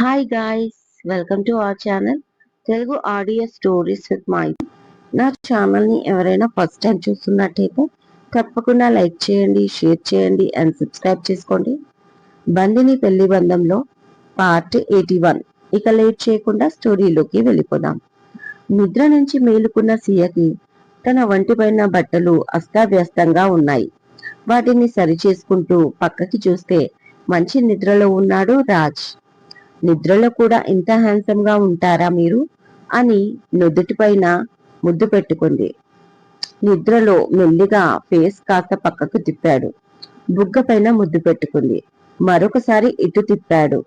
Hi guys welcome to our channel Telugu audio stories with my నా ఛానల్ని ఎవరైనా first time చూస్తున్నట్టయితే తప్పకుండా లైక్ చేయండి షేర్ చేయండి అండ్ సబ్స్క్రైబ్ చేసుకోండి. బందిని పెళ్ళి బంధంలో పార్ట్ ఎయిటీ వన్ ఇక లేట్ చేయకుండా స్టోరీలోకి వెళ్ళిపోదాం. నిద్ర నుంచి మేలుకున్న సీయకి తన వంటిపైన బట్టలు అస్తావ్యస్తంగా ఉన్నాయి. వాటిని సరిచేసుకుంటూ పక్కకి చూస్తే మంచి నిద్రలో ఉన్నాడు రాజ్. నిద్రలో కూడా ఇంత హ్యాండ్సమ్గా ఉంటారా మీరు? అని నుదుటిపైన ముద్దు పెట్టుకుంది. నిద్రలో మెల్లిగా ఫేస్ కాస్త పక్కకు తిప్పాడు. బుగ్గ పైన ముద్దు పెట్టుకుంది. మరొకసారి ఇటు తిప్పాడు.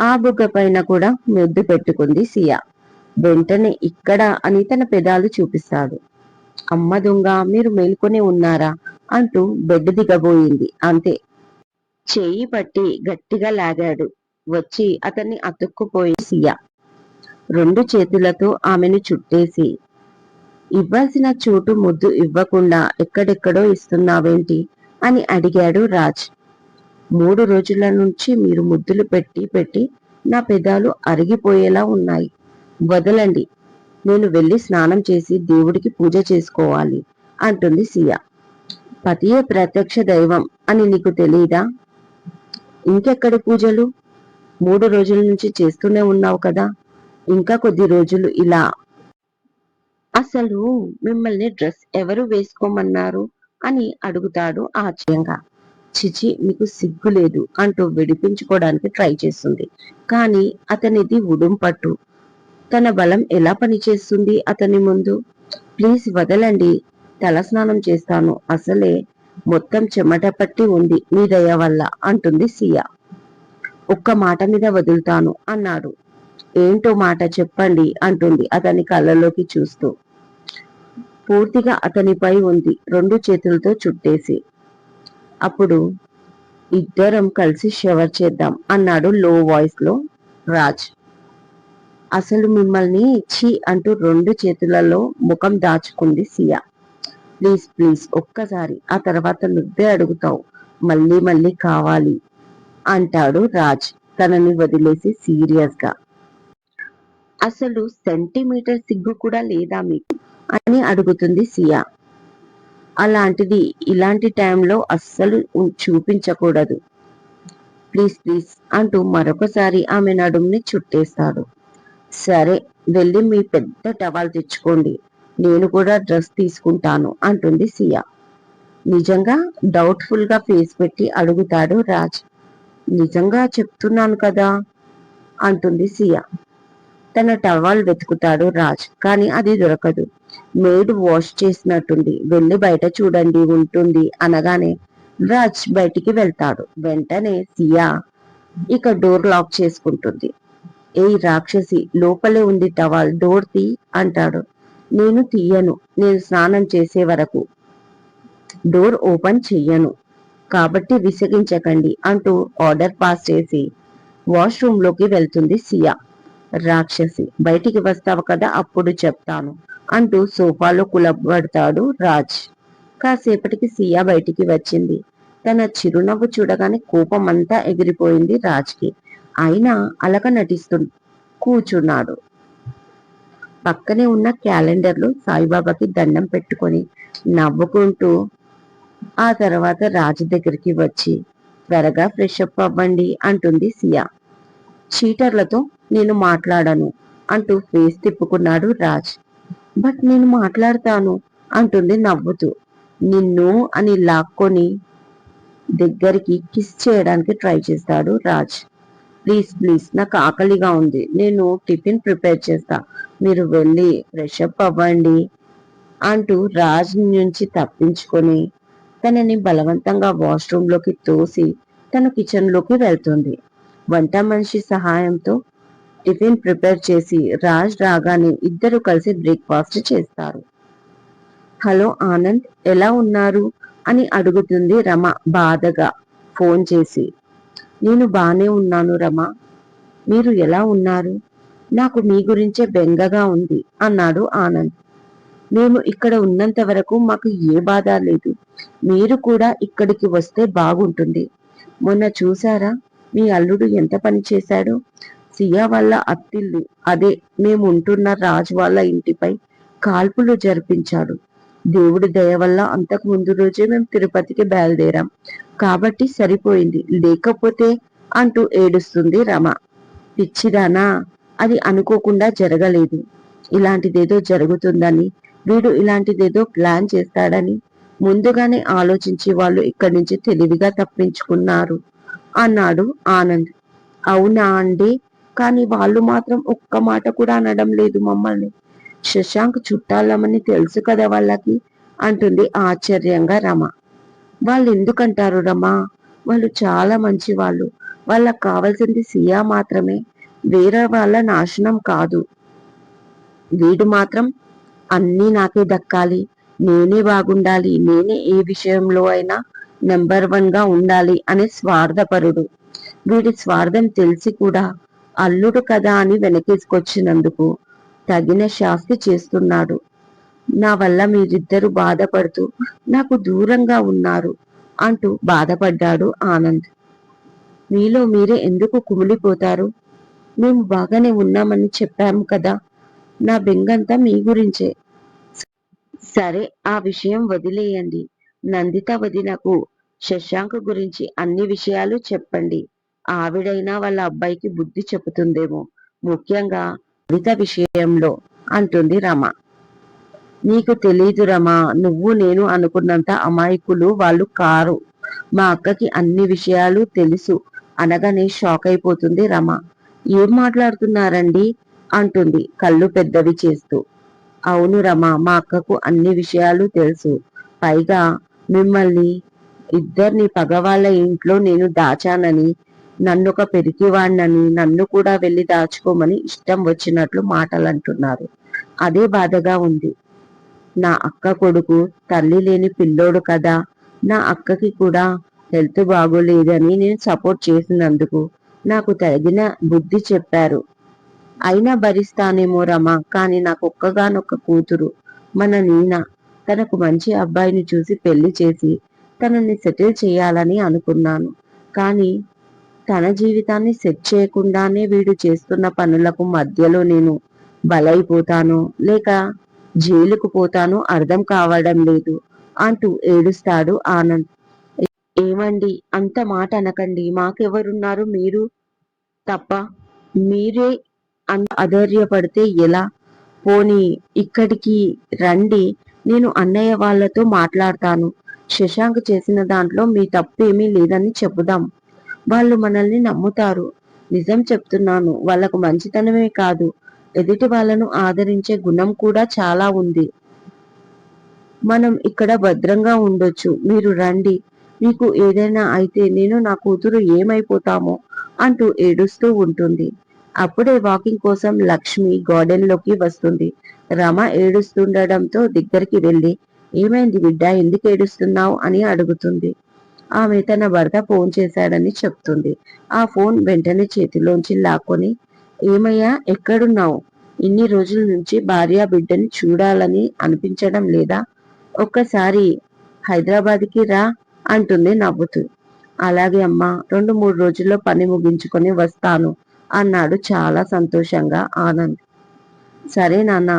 ఆ బుగ్గ పైన కూడా ముద్దు పెట్టుకుంది సియా. వెంటనే ఇక్కడ అని తన పెదాలు చూపిస్తాడు. అమ్మ దొంగ మీరు మేల్కొని ఉన్నారా? అంటూ బెడ్ దిగబోయింది. అంతే. చేయి పట్టి గట్టిగా లాగాడు. వచ్చి అతన్ని అతుక్కుపోయి సియా రెండు చేతులతో ఆమెను చుట్టేసి ఇవ్వాల్సిన చోటు ముద్దు ఇవ్వకుండా ఎక్కడెక్కడో ఇస్తున్నావేంటి? అని అడిగాడు రాజ్. మూడు రోజుల నుంచి మీరు ముద్దులు పెట్టి పెట్టి నా పెదాలు అరిగిపోయేలా ఉన్నాయి. వదలండి. నేను వెళ్ళి స్నానం చేసి దేవుడికి పూజ చేసుకోవాలి అంటుంది సియా. పతియే ప్రత్యక్ష దైవం అని నీకు తెలియదా ఇంకెక్కడ పూజలు? మూడు రోజుల నుంచి చేస్తూనే ఉన్నావు కదా. ఇంకా కొద్ది రోజులు ఇలా. అసలు మిమ్మల్ని డ్రెస్ ఎవరు వేసుకోమన్నారు? అని అడుగుతాడు ఆశ్చర్యంగా. చిచి మీకు సిగ్గు లేదు అంటూ విడిపించుకోవడానికి ట్రై చేస్తుంది. కానీ అతనిది ఉడుం పట్టు. తన బలం ఎలా పనిచేస్తుంది అతని ముందు? ప్లీజ్ వదలండి. తలస్నానం చేస్తాను. అసలే మొత్తం చెమట పట్టి ఉంది మీ దయ వల్ల అంటుంది సియా. ఒక్క మాట మీద వదులుతాను అన్నాడు. ఏంటో మాట చెప్పండి అంటుంది అతని కళ్ళలోకి చూస్తూ. పూర్తిగా అతనిపై ఉంది రెండు చేతులతో చుట్టేసి. అప్పుడు ఇద్దరం కలిసి షవర్ చేద్దాం అన్నాడు లో వాయిస్లో రాజ్. అసలు మిమ్మల్ని ఛీ అంటూ రెండు చేతులలో ముఖం దాచుకుంది సియా. ప్లీజ్ ప్లీజ్ ఒక్కసారి ఆ తర్వాత నువ్వే అడుగుతావు. మళ్ళీ మళ్ళీ కావాలి. అంటాడు రాజ్. తనని వదిలేసి సీరియస్గా. అసలు సెంటీమీటర్ సిగ్గు కూడా లేదా మీకు? అని అడుగుతుంది సియా. అలాంటిది ఇలాంటి టైంలో అస్సలు చూపించకూడదు. ప్లీజ్ ప్లీజ్ అంటూ మరొకసారి ఆమె నడుముని చుట్టేస్తాడు. సరే వెళ్ళి మీ పెద్ద టవాల్ తెచ్చుకోండి. నేను కూడా డ్రెస్ తీసుకుంటాను అంటుంది సియా. నిజంగా డౌట్ఫుల్గా ఫేస్ పెట్టి అడుగుతాడు రాజ్. నిజంగా చెప్తున్నాను కదా అంటుంది సియా. తన టవాల్ వెతుకుతాడు రాజ్ కానీ అది దొరకదు. మేడ్ వాష్ చేసినట్టుంది వెళ్ళి బయట చూడండి ఉంటుంది అనగానే రాజ్ బయటికి వెళ్తాడు. వెంటనే సియా ఇక డోర్ లాక్ చేసుకుంటుంది. ఏ రాక్షసి లోపలే ఉంది టవాల్ డోర్ తీ అంటాడు. నేను తీయను నేను స్నానం చేసే వరకు. డోర్ ఓపెన్ చెయ్యను. కాబట్టి విసిగించకండి అంటూ ఆర్డర్ పాస్ చేసి వాష్రూమ్లోకి వెళ్తుంది సియా. రాక్షసి బయటికి వస్తావు కదా అప్పుడు చెప్తాను అంటూ సోఫాలో కులబడతాడు రాజ్. కాసేపటికి సియా బయటికి వచ్చింది. తన చిరునవ్వు చూడగానే కోపం అంతా ఎగిరిపోయింది రాజ్కి. అయినా అలక నటిస్తు కూర్చున్నాడు పక్కనే ఉన్న క్యాలెండర్లో సాయిబాబాకి దండం పెట్టుకొని నవ్వుకుంటూ ఆ తర్వాత రాజు దగ్గరికి వచ్చి త్వరగా ఫ్రెష్ అప్ అవ్వండి అంటుంది సియా. చీటర్లతో నేను మాట్లాడను అంటూ ఫేస్ తిప్పుకున్నాడు రాజ్. బట్ నేను మాట్లాడతాను అంటుంది నవ్వుతూ. నిన్ను అని లాక్కొని దగ్గరికి కిస్ చేయడానికి ట్రై చేస్తాడు రాజ్. ప్లీజ్ ప్లీజ్ నాకు ఆకలిగా ఉంది. నేను టిఫిన్ ప్రిపేర్ చేస్తా. మీరు వెళ్ళి ఫ్రెష్ అప్ అవ్వండి అంటూ రాజ్ నుంచి తప్పించుకొని తనని బలవంతంగా వాష్రూమ్లోకి తోసి తన కిచెన్లోకి వెళ్తుంది. వంట మనిషి సహాయంతో టిఫిన్ ప్రిపేర్ చేసి రాజ్ రాగానే ఇద్దరు కలిసి బ్రేక్ఫాస్ట్ చేస్తారు. హలో ఆనంద్ ఎలా ఉన్నారు? అని అడుగుతుంది రమ బాధగా. ఫోన్ చేసి నేను బానే ఉన్నాను రమ. మీరు ఎలా ఉన్నారు? నాకు మీ గురించే బెంగగా ఉంది అన్నాడు ఆనంద్. మేము ఇక్కడ ఉన్నంత వరకు మాకు ఏ బాధ లేదు. మీరు కూడా ఇక్కడికి వస్తే బాగుంటుంది. మొన్న చూసారా మీ అల్లుడు ఎంత పని చేశాడు? సియా వాళ్ళ అత్తిల్లు. అదే మేము ఉంటున్న రాజ్ వాళ్ళ ఇంటిపై కాల్పులు జరిపించాడు. దేవుడి దయ వల్ల అంతకు ముందు రోజే మేము తిరుపతికి బయలుదేరాం. కాబట్టి సరిపోయింది. లేకపోతే అంటూ ఏడుస్తుంది రమ. పిచ్చిదానా అది అనుకోకుండా జరగలేదు. ఇలాంటిదేదో జరుగుతుందని వీడు ఇలాంటిదేదో ప్లాన్ చేస్తాడని ముందుగానే ఆలోచించి వాళ్ళు ఇక్కడి నుంచి తెలివిగా తప్పించుకున్నారు. అన్నాడు ఆనంద్. అవునా అండి? కానీ వాళ్ళు మాత్రం ఒక్క మాట కూడా అనడం లేదు మమ్మల్ని. శశాంక్ చుట్టాలమని తెలుసు కదా వాళ్ళకి అంటుంది ఆశ్చర్యంగా రమ. వాళ్ళు ఎందుకంటారు రమ? వాళ్ళు చాలా మంచి వాళ్ళు వాళ్ళకు కావాల్సింది సియా మాత్రమే. వేరే వాళ్ళ నాశనం కాదు. వీడు మాత్రం అన్నీ నాకే దక్కాలి. నేనే బాగుండాలి. నేనే ఏ విషయంలో అయినా నెంబర్ వన్గా ఉండాలి అనే స్వార్థపరుడు. వీడి స్వార్థం తెలిసి కూడా అల్లుడు కదా అని వెనకేసుకొచ్చినందుకు తగిన శాస్తి చేస్తున్నాడు. నా వల్ల మీరిద్దరు బాధపడుతూ నాకు దూరంగా ఉన్నారు అంటూ బాధపడ్డాడు ఆనంద్. మీలో మీరే ఎందుకు కుమిలిపోతారు? మేము బాగానే ఉన్నామని చెప్పాము కదా. నా బెంగంతా మీ గురించే. సరే ఆ విషయం వదిలేయండి. నందిత వదినకు శశాంక్ గురించి అన్ని విషయాలు చెప్పండి. ఆవిడైనా వాళ్ళ అబ్బాయికి బుద్ధి చెబుతుందేమో. ముఖ్యంగా నందిత విషయంలో అంటుంది రమ. నీకు తెలీదు రమా నువ్వు నేను అనుకున్నంత అమాయకులు వాళ్ళు కారు. మా అక్కకి అన్ని విషయాలు తెలుసు. అనగానే షాక్ అయిపోతుంది రమ. ఏం మాట్లాడుతున్నారండి? అంటుంది కళ్ళు పెద్దవి చేస్తూ. అవును రమ మా అక్కకు అన్ని విషయాలు తెలుసు. పైగా మిమ్మల్ని ఇద్దరిని పగవాళ్ళ ఇంట్లో నేను దాచానని నన్ను ఒక పెరిగివాణ్ణని నన్ను కూడా వెళ్ళి దాచుకోమని ఇష్టం వచ్చినట్లు మాటలు అంటున్నారు అదే బాధగా ఉంది. నా అక్క కొడుకు తల్లి లేని పిల్లోడు కదా నా అక్కకి కూడా హెల్త్ బాగోలేదని నేను సపోర్ట్ చేసినందుకు నాకు తగిన బుద్ధి చెప్పారు. అయినా భరిస్తానేమో రమా కానీ నాకు ఒక్కగానొక్క కూతురు మన నీన. తనకు మంచి అబ్బాయిని చూసి పెళ్ళి చేసి తనని సెటిల్ చేయాలని అనుకున్నాను. కానీ తన జీవితాన్ని సెట్ చేయకుండానే వీడు చేస్తున్న పనులకు మధ్యలో నేను బలైపోతాను లేక జైలుకు పోతాను అర్థం కావడం లేదు అంటూ ఏడుస్తాడు ఆనంద్. ఏమండి అంత మాట అనకండి మాకెవరున్నారు మీరు? తప్ప మీరే అంత అధైర్యపడితే ఎలా? పోనీ ఇక్కడికి రండి నేను అన్నయ్య వాళ్ళతో మాట్లాడతాను. శశాంక్ చేసిన దాంట్లో మీ తప్పేమీ లేదని చెబుదాం. వాళ్ళు మనల్ని నమ్ముతారు. నిజం చెప్తున్నాను వాళ్ళకు మంచితనమే కాదు. ఎదుటి వాళ్ళను ఆదరించే గుణం కూడా చాలా ఉంది. మనం ఇక్కడ భద్రంగా ఉండొచ్చు. మీరు రండి. మీకు ఏదైనా అయితే నేను నా కూతురు ఏమైపోతామో అంటూ ఏడుస్తూ ఉంటుంది. అప్పుడే వాకింగ్ కోసం లక్ష్మి గార్డెన్లోకి వస్తుంది. రమ ఏడుస్తుండడంతో దగ్గరికి వెళ్ళి ఏమైంది బిడ్డ ఎందుకు ఏడుస్తున్నావు? అని అడుగుతుంది. ఆమె తన భర్త ఫోన్ చేశాడని చెప్తుంది. ఆ ఫోన్ వెంటనే చేతిలోంచి లాక్కొని ఏమయ్యా ఎక్కడున్నావు? ఇన్ని రోజుల నుంచి భార్య బిడ్డని చూడాలని అనిపించడం లేదా? ఒక్కసారి హైదరాబాద్కి రా అంటుంది నవ్వుతూ. అలాగే అమ్మా రెండు మూడు రోజుల్లో పని ముగించుకొని వస్తాను. అన్నాడు చాలా సంతోషంగా ఆనంద్. సరే నాన్న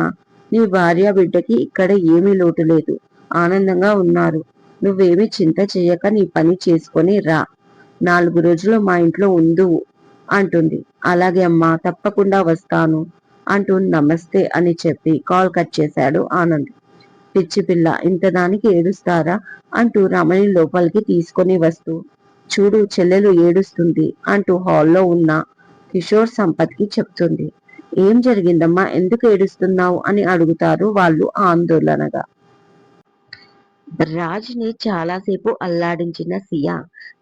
నీ భార్య బిడ్డకి ఇక్కడ ఏమీ లోటు లేదు. ఆనందంగా ఉన్నారు. నువ్వేమీ చింత చేయక నీ పని చేసుకొని రా. నాలుగు రోజులు మా ఇంట్లో ఉండు అంటుంది. అలాగే అమ్మా తప్పకుండా వస్తాను అంటూ నమస్తే అని చెప్పి కాల్ కట్ చేశాడు ఆనంద్. పిచ్చి పిల్ల ఇంత దానికి ఏడుస్తారా అంటూ రమణి లోపలికి తీసుకొని వస్తూ చూడు చెల్లెలు ఏడుస్తుంది అంటూ హాల్లో ఉన్న కిషోర్ సంపత్కి చెప్తుంది. ఏం జరిగిందమ్మా? ఎందుకు ఏడుస్తున్నావు? అని అడుగుతారు వాళ్ళు ఆందోళనగా. రాజ్ని చాలాసేపు అల్లాడించిన సియా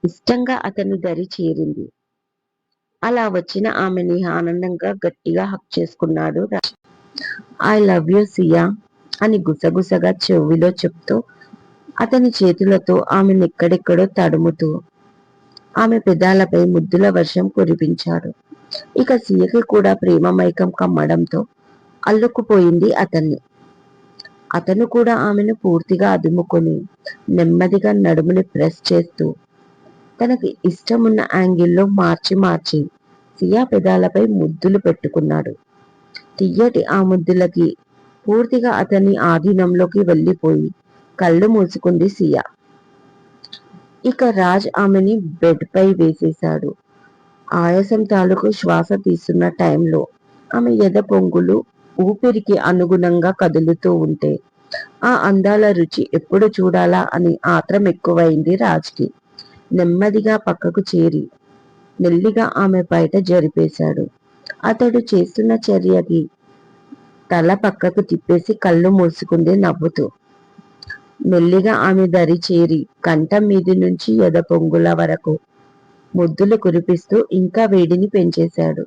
ఇష్టంగా అతని దరి చేరింది. అలా వచ్చిన ఆమెని ఆనందంగా గట్టిగా హక్ చేసుకున్నాడు Raj. I love you Siya అని గుసగుసగా చెవిలో చెప్తూ అతని చేతులతో ఆమెను ఎక్కడెక్కడో తడుముతూ ఆమె పెదాలపై ముద్దుల వర్షం కురిపించాడు. ఇక సీయకి కూడా ప్రేమ మైకం కమ్మడంతో అల్లుకుపోయింది అతన్ని. అతను కూడా ఆమెను పూర్తిగా అదుముకొని నెమ్మదిగా నడుముని ప్రెస్ చేస్తూ తనకి ఇష్టమున్న యాంగిల్లో మార్చి మార్చి సియా పెదాలపై ముద్దులు పెట్టుకున్నాడు. తియ్యటి ఆ ముద్దులకి పూర్తిగా అతని ఆధీనంలోకి వెళ్ళిపోయి కళ్ళు మూసుకుంది సియా. ఇక రాజ్ ఆమెని బెడ్ పై వేసేశాడు. ఆయాసం తాలూకు శ్వాస తీస్తున్న టైంలో ఆమె ఎద పొంగులు ఊపిరికి అనుగుణంగా కదులుతూ ఉంటే ఆ అందాల రుచి ఎప్పుడు చూడాలా అని ఆత్రం ఎక్కువైంది రాజ్కి. నెమ్మదిగా పక్కకు చేరి మెల్లిగా ఆమె బయట జరిపేశాడు. అతడు చేస్తున్న చర్యకి తల పక్కకు తిప్పేసి కళ్ళు మూసుకుంది నవ్వుతూ. మెల్లిగా ఆమె దరి చేరి కంఠం మీది నుంచి ఎద పొంగుల వరకు ముద్దులు కురిపిస్తూ ఇంకా వేడిని పెంచేశాడు.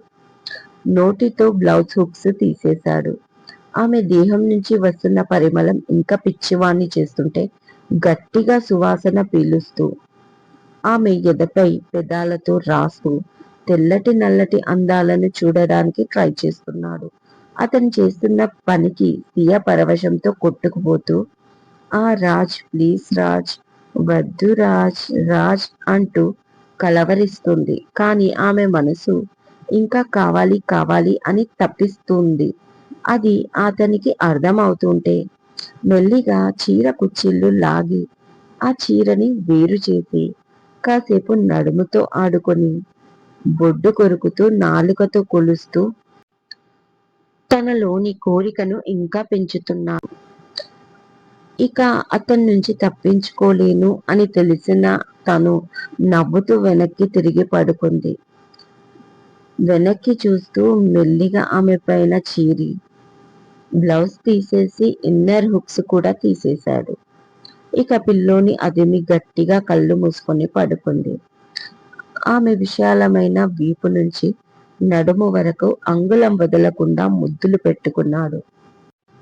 నోటితో బ్లౌజ్ హుక్స్ తీసేశాడు. ఆమె దేహం నుంచి వస్తున్న పరిమళం ఇంకా పిచ్చివాణ్ణి చేస్తుంటే గట్టిగా సువాసన పీలుస్తూ ఆమె ఎదపై పెదాలతో రాస్తూ తెల్లటి నల్లటి అందాలను చూడడానికి ట్రై చేస్తున్నాడు. అతను చేస్తున్న పనికి సియ పరవశంతో కొట్టుకుపోతూ ఆ రాజ్ ప్లీజ్ రాజ్ వద్దు రాజ్ రాజ్ అంటూ కలవరిస్తుంది. కానీ ఆమె మనసు ఇంకా కావాలి కావాలి అని తప్పిస్తుంది. అది అతనికి అర్థమవుతుంటే మెల్లిగా చీర కుచ్చిళ్ళు లాగి ఆ చీరని వేరు చేసి కాసేపు నడుముతో ఆడుకొని బొడ్డు కొరుకుతూ నాలుకతో కొలుస్తూ తనలోని కోరికను ఇంకా పెంచుతున్నాడు. ఇక అతని నుంచి తప్పించుకోలేను అని తెలిసిన తను నవ్వుతూ వెనక్కి తిరిగి పడుకుంది. వెనక్కి చూస్తూ మెల్లిగా ఆమె పైన చీరి బ్లౌజ్ తీసేసి ఇన్నర్ హుక్స్ కూడా తీసేశాడు. ఇక పిల్లోని అదిమి గట్టిగా కళ్ళు మూసుకొని పడుకుంది. ఆమె విశాలమైన వీపు నుంచి నడుము వరకు అంగుళం వదలకుండా ముద్దులు పెట్టుకున్నాడు.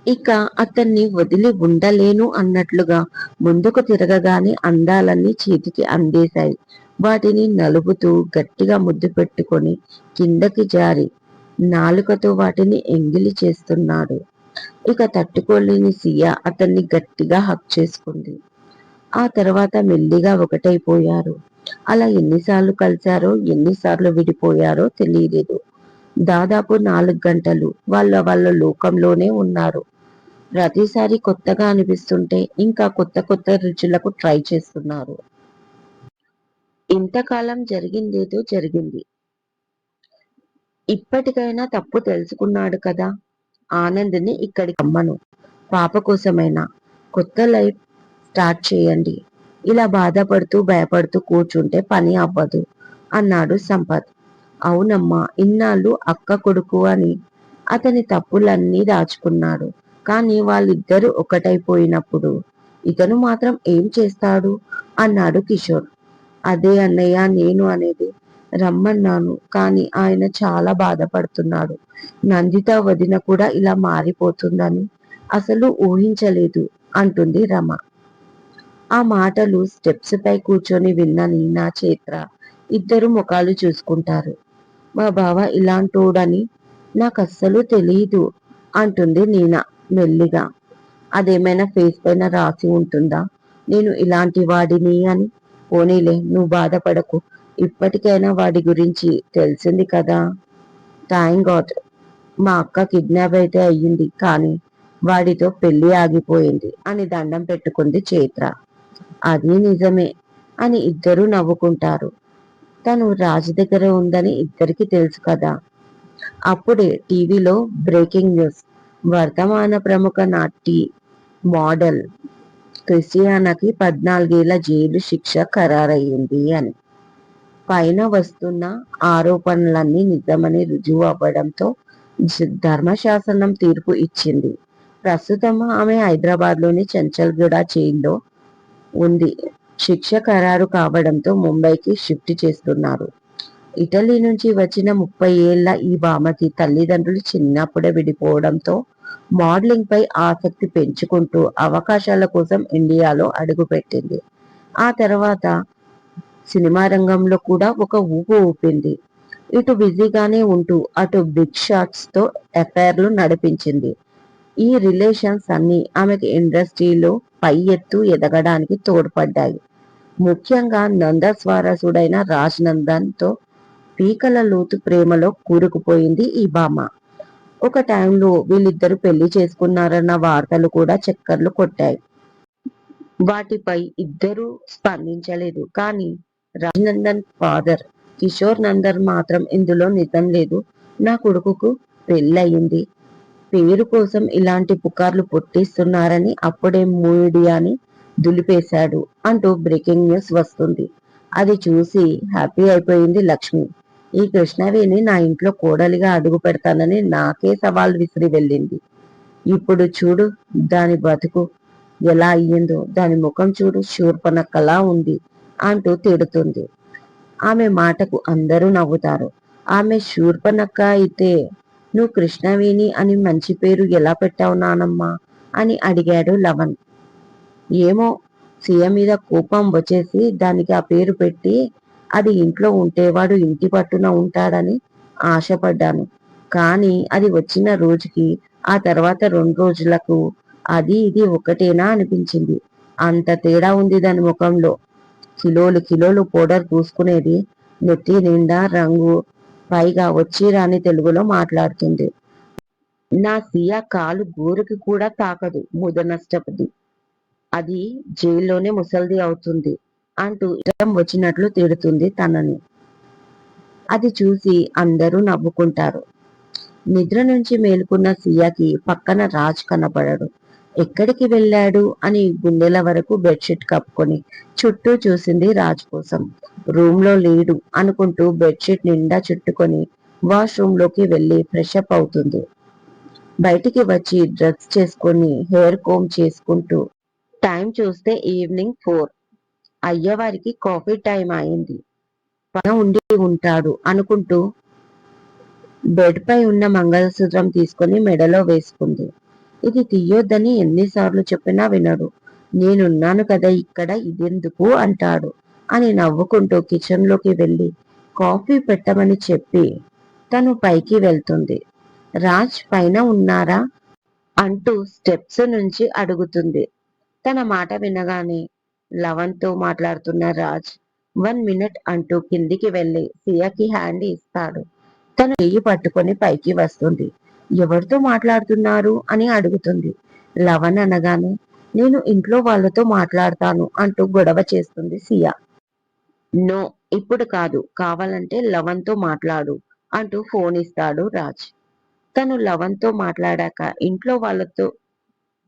ఇక అతన్ని వదిలి ఉండలేను అన్నట్లుగా ముందుకు తిరగగానే అందాలన్నీ చేతికి అందేశాయి. వాటిని నలుపుతూ గట్టిగా ముద్దు పెట్టుకొని కిందకి జారి నాలుకతో వాటిని ఎంగిలి చేస్తున్నాడు. ఇక తట్టుకోలేని సియా అతన్ని గట్టిగా హక్ చేసుకుంది. ఆ తర్వాత మెల్లిగా ఒకటైపోయారు. అలా ఎన్నిసార్లు కలిశారో ఎన్నిసార్లు విడిపోయారో తెలియలేదు దాదాపు నాలుగు గంటలు వాళ్ళ వాళ్ళ లోకంలోనే ఉన్నారు. ప్రతిసారి కొత్తగా అనిపిస్తుంటే ఇంకా కొత్త కొత్త రుచులకు ట్రై చేస్తున్నారు. ఇంతకాలం జరిగిందేదో జరిగింది. ఇప్పటికైనా తప్పు తెలుసుకున్నాడు కదా? ఆనంద్ని ఇక్కడికి అమ్మను పాప కోసమైనా. కొత్త లైఫ్ స్టార్ట్ చేయండి. ఇలా బాధపడుతూ భయపడుతూ కూర్చుంటే పని అవ్వదు అన్నాడు సంపత్. అవునమ్మా ఇన్నాళ్ళు అక్క కొడుకు అని అతని తప్పులన్నీ దాచుకున్నాడు. కానీ వాళ్ళిద్దరూ ఒకటైపోయినప్పుడు ఇతను మాత్రం ఏం చేస్తాడు? అన్నాడు కిషోర్. అదే అన్నయ్య నేను అనేది రమ్మన్నాను కానీ ఆయన చాలా బాధపడుతున్నాడు. నందిత వదిన కూడా ఇలా మారిపోతుందని అసలు ఊహించలేదు అంటుంది రమ. ఆ మాటలు స్టెప్స్ పై కూర్చొని విన్న నీనా చేత్ర ఇద్దరు ముఖాలు చూసుకుంటారు. మా బావ ఇలాంటోడని నాకు అస్సలు తెలియదు అంటుంది నీనా. మెల్లిగా అదేమైనా ఫేస్ పైన రాసి ఉంటుందా? నేను ఇలాంటి వాడిని అని. పోనీలే నువ్వు బాధపడకు. ఇప్పటికైనా వాడి గురించి తెలిసింది కదా? థ్యాంక్ గాడ్ మా అక్క కిడ్నాప్ అయితే అయ్యింది కానీ వాడితో పెళ్ళి ఆగిపోయింది అని దండం పెట్టుకుంది చైత్ర. అది నిజమే అని ఇద్దరూ నవ్వుకుంటారు. తను రాజు దగ్గర ఉందని ఇద్దరికి తెలుసు కదా. అప్పుడే టీవీలో బ్రేకింగ్ న్యూస్. వర్తమాన ప్రముఖ నాటి మోడల్ క్రిస్టియానాకి పద్నాలుగేళ్ళ జైలు శిక్ష ఖరారయ్యింది అని. పైన వస్తున్న ఆరోపణలన్నీ నిజమని రుజువు అవ్వడంతో ధర్మశాసనం తీర్పు ఇచ్చింది. ప్రస్తుతం ఆమె హైదరాబాద్లోని చంచల్గూడ జైల్లో ఉంది. శిక్ష ఖరారు కావడంతో ముంబైకి షిఫ్ట్ చేస్తున్నారు. ఇటలీ నుంచి వచ్చిన ముప్పై ఏళ్ళ ఈ భామకి తల్లిదండ్రులు చిన్నప్పుడే విడిపోవడంతో మోడలింగ్ పై ఆసక్తి పెంచుకుంటూ అవకాశాల కోసం ఇండియాలో అడుగుపెట్టింది. ఆ తర్వాత సినిమా రంగంలో కూడా ఒక ఊపు ఊపింది. ఇటు బిజీగానే ఉంటూ అటు బిగ్ షాట్స్తో అఫైర్లు నడిపించింది. ఈ రిలేషన్స్ అన్ని ఆమెకి ఇండస్ట్రీలో పై ఎత్తు ఎదగడానికి తోడ్పడ్డాయి. ముఖ్యంగా నందస్వారసుడైన రాజ్ నందన్తో పీకల లోతు ప్రేమలో కూరుకుపోయింది ఈ బామ్మ ఒక టైంలో వీళ్ళిద్దరు పెళ్ళి చేసుకున్నారన్న వార్తలు కూడా చక్కర్లు కొట్టాయి. వాటిపై ఇద్దరూ స్పందించలేదు. కానీ రాజనందన్ ఫాదర్ కిషోర్ నందన్ మాత్రం ఇందులో నిజం లేదు. నా కొడుకుకు పెళ్ళయింది. పేరు కోసం ఇలాంటి పుకార్లు పుట్టిస్తున్నారని అప్పుడే మీడియాని దులిపేశాడు అంటూ బ్రేకింగ్ న్యూస్ వస్తుంది. అది చూసి హ్యాపీ అయిపోయింది లక్ష్మి. ఈ కృష్ణవేణి నా ఇంట్లో కోడలిగా అడుగు పెడతానని నాకే సవాల్ విసిరి వెళ్ళింది. ఇప్పుడు చూడు దాని బతుకు ఎలా అయ్యిందో దాని ముఖం చూడు శూర్పణక్కలా ఉంది అంటూ తిడుతుంది. ఆమె మాటకు అందరూ నవ్వుతారు. ఆమె శూర్పణక్క అయితే నువ్వు కృష్ణవేణి అని మంచి పేరు ఎలా పెట్టావు నానమ్మా అని అడిగాడు లవన్ ఏమో సీఎం మీద కోపం వచ్చేసి దానికి ఆ పేరు పెట్టి అది ఇంట్లో ఉంటేవాడు ఇంటి పట్టున ఉంటాడని ఆశపడ్డాను. కానీ అది వచ్చిన రోజుకి ఆ తర్వాత రెండు రోజులకు అది ఇది ఒకటేనా అనిపించింది. అంత తేడా ఉంది దాని ముఖంలో. కిలోలు కిలోలు పౌడర్ పూసుకునేది నెత్తి నిండా రంగు పైగా వచ్చి రాని తెలుగులో మాట్లాడుతుంది. నా సియా కాలు గోరుకి కూడా తాకదు ముద నష్టపది అది జైల్లోనే ముసల్ది అవుతుంది. అంటూ ఇష్టం వచ్చినట్లు తిడుతుంది తనని. అది చూసి అందరూ నవ్వుకుంటారు. నిద్ర నుంచి మేలుకున్న సియాకి పక్కన రాజ్ కనపడడు ఎక్కడికి వెళ్ళాడు అని గుండెల వరకు బెడ్షీట్ కప్పుకొని చుట్టూ చూసింది రాజ్ కోసం. రూమ్లో లేడు అనుకుంటూ బెడ్షీట్ నిండా చుట్టుకొని వాష్రూమ్లోకి వెళ్ళి ఫ్రెష్ అప్ అవుతుంది. బయటికి వచ్చి డ్రెస్ చేసుకొని హెయిర్ కోమ్ చేసుకుంటూ టైం చూస్తే ఈవినింగ్ ఫోర్. అయ్యవారికి కాఫీ టైం అయింది. ఉండి ఉంటాడు అనుకుంటూ బెడ్ పై ఉన్న మంగళసూత్రం తీసుకుని మెడలో వేసుకుంది. ఇది తీయొద్దని ఎన్నిసార్లు చెప్పినా వినడు. నేనున్నాను కదా ఇక్కడ ఇదెందుకు అంటాడు అని నవ్వుకుంటూ కిచెన్లోకి వెళ్ళి కాఫీ పెట్టమని చెప్పి తను పైకి వెళ్తుంది. రాజ్ పైన ఉన్నారా? అంటూ స్టెప్స్ నుంచి అడుగుతుంది. తన మాట వినగానే లవన్తో మాట్లాడుతున్న రాజ్ వన్ మినిట్ అంటూ కిందికి వెళ్ళి సియాకి హ్యాండ్ ఇస్తాడు. తను చెయ్యి పట్టుకొని పైకి వస్తుంది. ఎవరితో మాట్లాడుతున్నారు? అని అడుగుతుంది. లవన్ అనగానే నేను ఇంట్లో వాళ్ళతో మాట్లాడతాను అంటూ గొడవ చేస్తుంది సియా. నో ఇప్పుడు కాదు. కావాలంటే లవన్తో మాట్లాడు అంటూ ఫోన్ ఇస్తాడు రాజ్. తను లవన్తో మాట్లాడాక ఇంట్లో వాళ్ళతో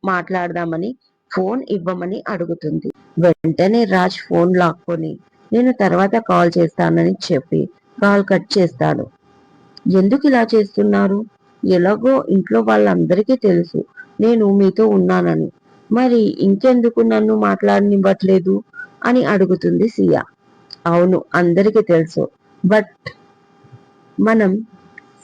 మాట్లాడదామని ఫోన్ ఇవ్వమని అడుగుతుంది. వెంటనే రాజ్ ఫోన్ లాక్కొని నేను తర్వాత కాల్ చేస్తానని చెప్పి కాల్ కట్ చేస్తాడు. ఎందుకు ఇలా చేస్తున్నారు? ఎలాగో ఇంట్లో వాళ్ళందరికీ తెలుసు. నేను మీతో ఉన్నానని. మరి ఇంకెందుకు నన్ను మాట్లాడనివ్వట్లేదు? అని అడుగుతుంది సియా. అవును అందరికీ తెలుసు. బట్ మనం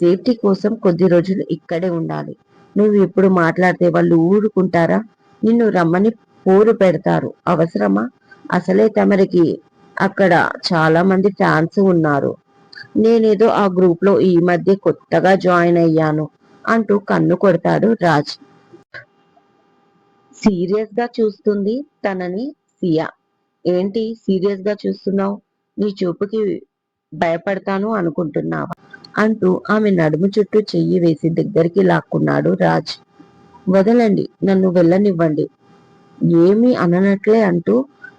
సేఫ్టీ కోసం కొద్ది రోజులు ఇక్కడే ఉండాలి. నువ్వు ఎప్పుడు మాట్లాడితే వాళ్ళు ఊరుకుంటారా? నిన్ను రమ్మని పోరు పెడతారు. అవసరమా? అసలే తమరికి అక్కడ చాలా మంది ఫ్యాన్స్ ఉన్నారు. నేనేదో ఆ గ్రూప్లో ఈ మధ్య కొత్తగా జాయిన్ అయ్యాను అంటూ కన్ను కొడతాడు రాజ్. సీరియస్గా చూస్తుంది తనని సియా. ఏంటి సీరియస్గా చూస్తున్నావు? నీ చూపుకి భయపడతాను అనుకుంటున్నావా? అంటూ ఆమె నడుము చుట్టూ చెయ్యి వేసి దగ్గరికి లాక్కున్నాడు రాజ్. వదలండి నన్ను వెళ్ళనివ్వండి. ఏమీ అననట్లే అంటూ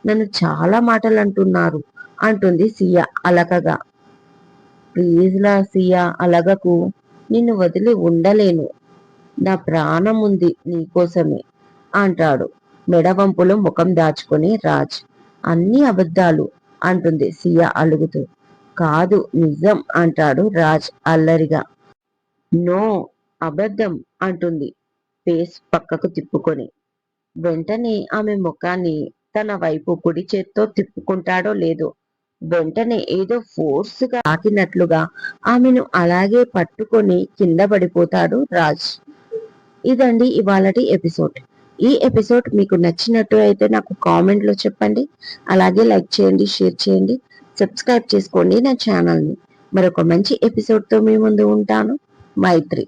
నన్ను చాలా మాటలు అంటున్నారు అంటుంది సియా అలకగా. ప్లీజ్లా సియా అలగకు నిన్ను వదిలి ఉండలేను. నా ప్రాణం ఉంది నీకోసమే అంటాడు. మెడవంపులో ముఖం దాచుకుని రాజ్. అన్ని అబద్ధాలు అంటుంది సియా అలుగుతూ. కాదు నిజం అంటాడు రాజ్ అల్లరిగా. నో అబద్ధం అంటుంది ఫేస్ పక్కకు తిప్పుకొని వెంటనే ఆమె ముఖాన్ని తన వైపు కుడి చేత్తో తిప్పుకుంటాడో లేదో వెంటనే ఏదో ఫోర్స్గా తాకినట్లుగా ఆమెను అలాగే పట్టుకొని కింద పడిపోతాడు రాజ్. ఇదండి ఇవాళటి ఎపిసోడ్. ఈ ఎపిసోడ్ మీకు నచ్చినట్టు అయితే నాకు కామెంట్లో చెప్పండి. అలాగే లైక్ చేయండి షేర్ చేయండి. సబ్స్క్రైబ్ చేసుకోండి నా ఛానల్ని. మరొక మంచి ఎపిసోడ్తో మీ ముందు ఉంటాను. మైత్రి.